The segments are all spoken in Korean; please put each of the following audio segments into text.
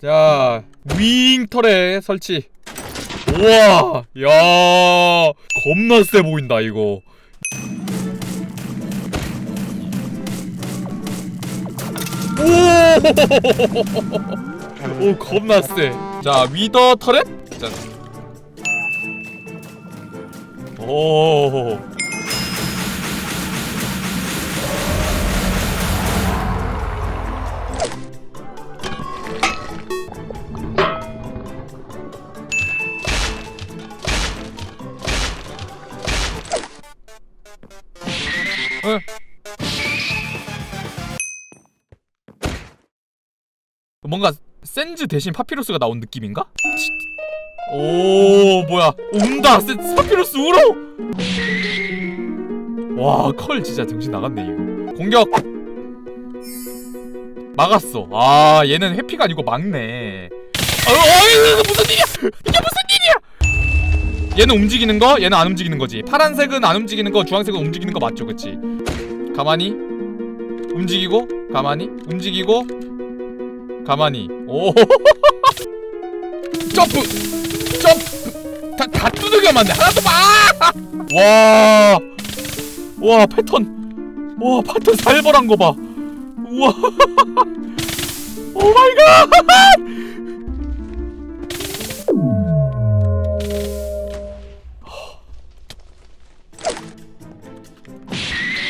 자 윙털에 설치 우와 야 겁나 세 보인다 이거 오, 오 겁나 세. 자 위더 터렛. 짠. 오. 뭔가 센즈 대신 파피루스가 나온 느낌인가? 오 뭐야. 운다. 센 파피루스 울어. 와컬 진짜 정신 나갔네 이거. 공격. 막았어. 아 얘는 회피가 아니고 막네. 어, 어 이거 무슨 일이야? 이게 무슨 얘는 움직이는 거 얘는 안 움직이는 거지. 파란색은 안 움직이는 거 주황색은 움직이는 거 맞죠 그치? 가만히. 움직이고 가만히. 움직이고 가만히. 오. 점프. 점프. 다, 다 두들겨 맞네. 하나도 봐와와 패턴. 와 패턴 살벌한 거봐. 우와. 오 마이 갓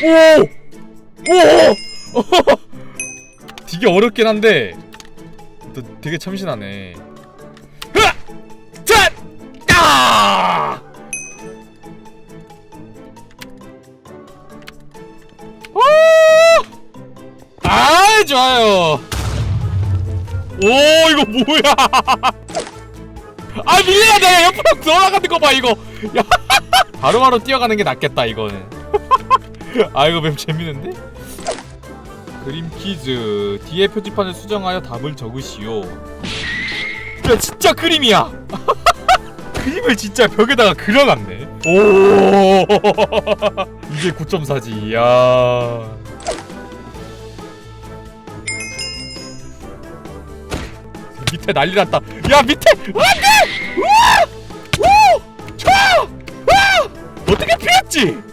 오! 오! 되게 어렵긴 한데 또 되게 참신하네. 아! 좋아요. 오, 이거 뭐야? 아, 밀려야 돼. 옆으로 돌아가는 거 봐, 이거. 야. 바로바로 뛰어가는 게 낫겠다, 이거는. 아, 이거 맵 재밌는데? 그림 퀴즈. 뒤에 표지판을 수정하여 답을 적으시오. 야 진짜 그림이야! 그림을 진짜 벽에다가 그려놨네. 오! 이게 9.4지. 이야. 밑에 난리 났다. 야 밑에! 안돼! 우와! 우 좋아! 와! 어떻게 피했지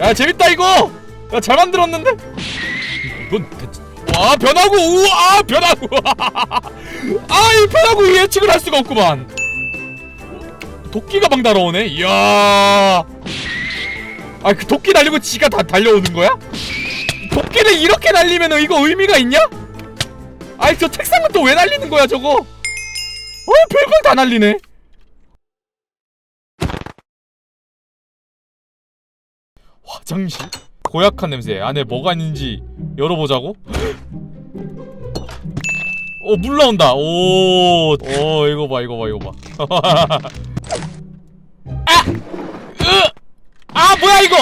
야 재밌다 이거! 야 잘 만들었는데? 이건 와 변하고 우와 변하고! 아이 변하고 예측을 할 수가 없구만! 도끼가 막 날아오네? 이야! 아그 도끼 날리고 지가 다 달려오는 거야? 도끼를 이렇게 날리면 이거 의미가 있냐? 아이 저 책상은 또 왜 날리는 거야 저거? 어 별걸 다 날리네 화장실? 고약한 냄새 안에 뭐가 있는지 열어보자고? 어, 물 나온다. 오, 어, 이거 봐, 이거 봐, 이거 봐. 아! 으! 아, 뭐야, 이거!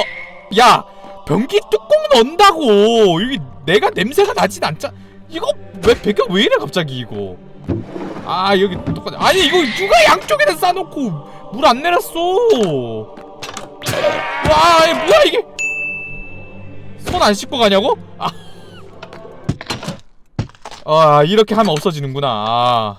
야, 변기 뚜껑 넣는다고! 여기 내가 냄새가 나진 않자. 이거 왜 배경 왜 이래, 갑자기, 이거? 아, 여기 똑같아. 아니, 이거 누가 양쪽에다 싸놓고 물 안 내렸어! 와, 이 뭐야, 이게! 손 안 씻고 가냐고? 아. 아 이렇게 하면 없어지는구나. 아.